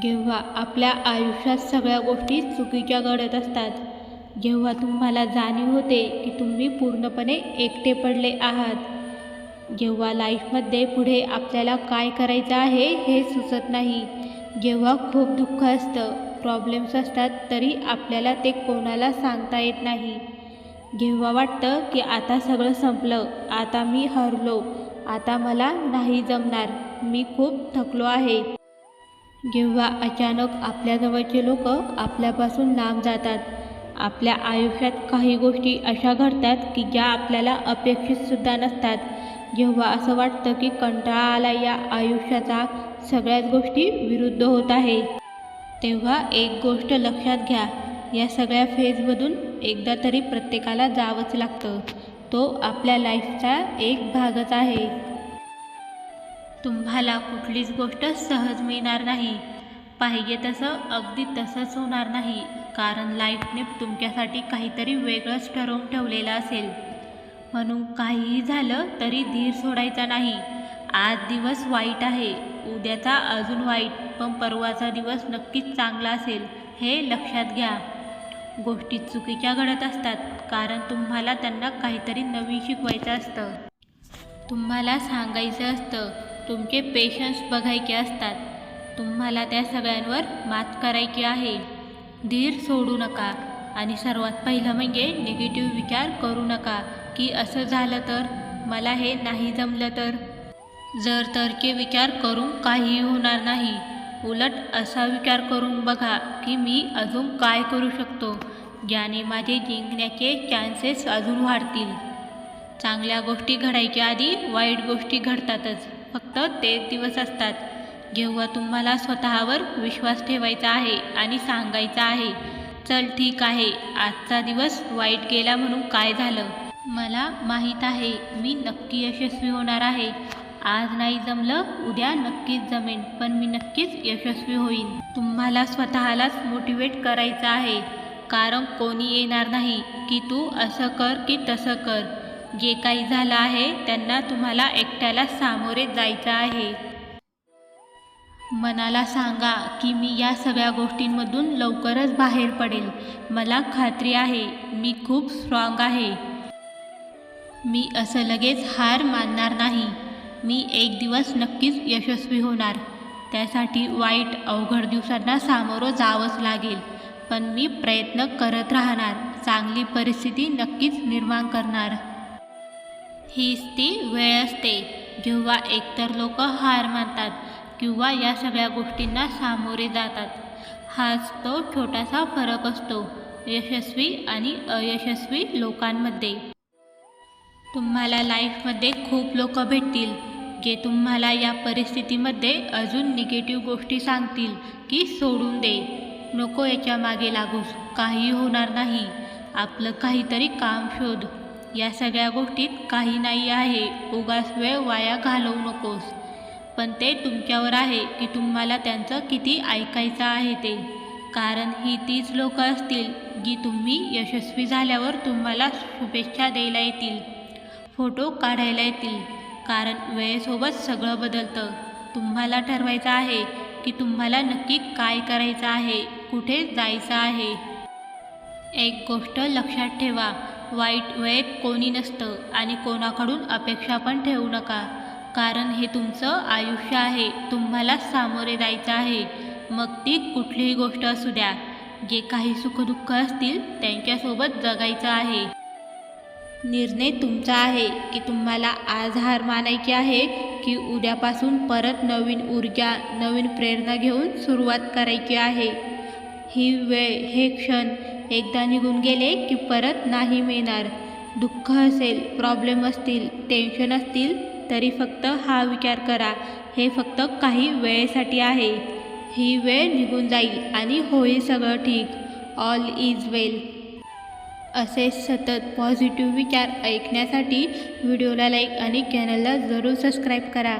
जेव्हा आपल्या आयुष्यात सगळ्या गोष्टी चुकीच्या घडत असतात जेव्हा तुम्हाला जाणीव होते की तुम्ही पूर्णपणे एकटे पडले आहात जेव्हा लाईफमध्ये पुढे आपल्याला काय करायचं आहे हे सुचत नाही जेव्हा खूप दुःख असतं प्रॉब्लेम्स असतात तरी आपल्याला ते कोणाला सांगता येत नाही. जेव्हा वाटतं की आता सगळं संपलं आता मी हरलो आता मला नाही जमणार मी खूप थकलो आहे. जेव्हा अचानक आपल्याजवळचे लोक आपल्यापासून लांब जातात आपल्या आयुष्यात काही गोष्टी अशा घडतात की ज्या आपल्याला अपेक्षितसुद्धा नसतात. जेव्हा असं वाटतं की कंटाळा आला या आयुष्याचा सगळ्याच गोष्टी विरुद्ध होत आहे तेव्हा एक गोष्ट लक्षात घ्या. या सगळ्या फेजमधून एकदा तरी प्रत्येकाला जावंच लागतं. तो आपल्या लाईफचा एक भागच आहे. तुम्हाला कुठलीच गोष्ट सहज मिळणार नाही. पाहिजे तसं अगदी तसंच होणार नाही कारण लाईफने तुमच्यासाठी काहीतरी वेगळंच ठरवून ठेवलेलं असेल. म्हणून काहीही झालं तरी धीर सोडायचा नाही. आज दिवस वाईट आहे उद्याचा अजून वाईट पण परवाचा दिवस नक्कीच चांगला असेल हे लक्षात घ्या. गोष्टी चुकीच्या घडत असतात कारण तुम्हाला त्यांना काहीतरी नवीन शिकवायचं असतं. तुम्हाला सांगायचं असतं तुमचे पेशन्स बघायचे असतात. तुम्हाला त्या सगळ्यांवर मात करायची आहे. धीर सोडू नका. आणि सर्वात पहिलं म्हणजे निगेटिव्ह विचार करू नका. की असं झालं तर मला हे नाही जमलं तर. जर तरचे विचार करून काहीही होणार नाही. उलट असा विचार करून बघा की मी अजून काय करू शकतो. ज्याने माझे जिंकण्याचे चान्सेस अजून वाढतील. चांगल्या गोष्टी घडायच्या आधी वाईट गोष्टी घडतातच. फक्त तेच दिवस असतात. जेव्हा तुम्हाला स्वतःवर विश्वास ठेवायचा आहे आणि सांगायचा आहे चल ठीक आहे आजचा दिवस वाईट गेला म्हणून काय झालं? मला माहीत आहे मी नक्की यशस्वी होणार आहे. आज नाही जमलं उद्या नक्कीच जमेन पण मी नक्कीच यशस्वी होईन. तुम्हाला स्वतःलाच मोटिवेट करायचं आहे. कारण कोणी येणार नाही की तू असं कर की तसं कर. जे काही झालं आहे त्यांना तुम्हाला एकट्याला सामोरे जायचं आहे. मनाला सांगा की मी या सगळ्या गोष्टींमधून लवकरच बाहेर पडेल. मला खात्री आहे मी खूप स्ट्रॉंग आहे. मी असं लगेच हार मानणार नाही. मी एक दिवस नक्कीच यशस्वी होणार. त्यासाठी वाईट अवघड दिवसांना सामोरं जावंच लागेल. पण मी प्रयत्न करत राहणार. चांगली परिस्थिती नक्कीच निर्माण करणार. हीच ती वेळ असते. जेव्हा एकतर लोक हार मानतात किंवा या सगळ्या गोष्टींना सामोरे जातात हाच तो छोटासा फरक असतो यशस्वी आणि अयशस्वी लोकांमध्ये. तुम्हाला लाईफमध्ये खूप लोक भेटतील जे तुम्हाला या परिस्थितीमध्ये अजून निगेटिव्ह गोष्टी सांगतील की सोडून दे. नको याच्या मागे लागूस काही होणार नाही. आपलं काहीतरी काम शोध. या सगळ्या गोष्टीत काही नाही आहे. उगाच वेळ वाया घालवू नकोस. पण ते तुमच्यावर आहे की तुम्हाला त्यांचं किती ऐकायचं आहे ते. कारण ही तीच लोकं असतील जी तुम्ही यशस्वी झाल्यावर तुम्हाला शुभेच्छा द्यायला येतील. फोटो काढायला येतील. कारण वेळेसोबत सगळं बदलतं. तुम्हाला ठरवायचं आहे की तुम्हाला नक्की काय करायचं आहे कुठे जायचं आहे. एक गोष्ट लक्षात ठेवा. वाईट वेळेत कोणी नसतं आणि कोणाकडून अपेक्षा पण ठेवू नका. कारण हे तुमचं आयुष्य आहे तुम्हाला सामोरे जायचं आहे. मग ती कुठलीही गोष्ट असू द्या. जे काही सुखदुःख असतील त्यांच्यासोबत जगायचं आहे. निर्णय तुमचा आहे की तुम्हाला आज हार मानायची आहे की उद्यापासून परत नवीन ऊर्जा नवीन प्रेरणा घेऊन सुरुवात करायची आहे. ही वेळ हे क्षण एकदा निघून गेले की परत नाही मिळणार. दुःख असेल प्रॉब्लेम असतील टेन्शन असतील तरी फक्त हा विचार करा. हे फक्त काही वेळेसाठी आहे. ही वेळ निघून जाईल आणि होईल सगळं ठीक. ऑल इज वेल असे सतत पॉझिटिव्ह विचार ऐकण्यासाठी व्हिडिओला लाईक आणि चॅनलला जरूर सबस्क्राईब करा.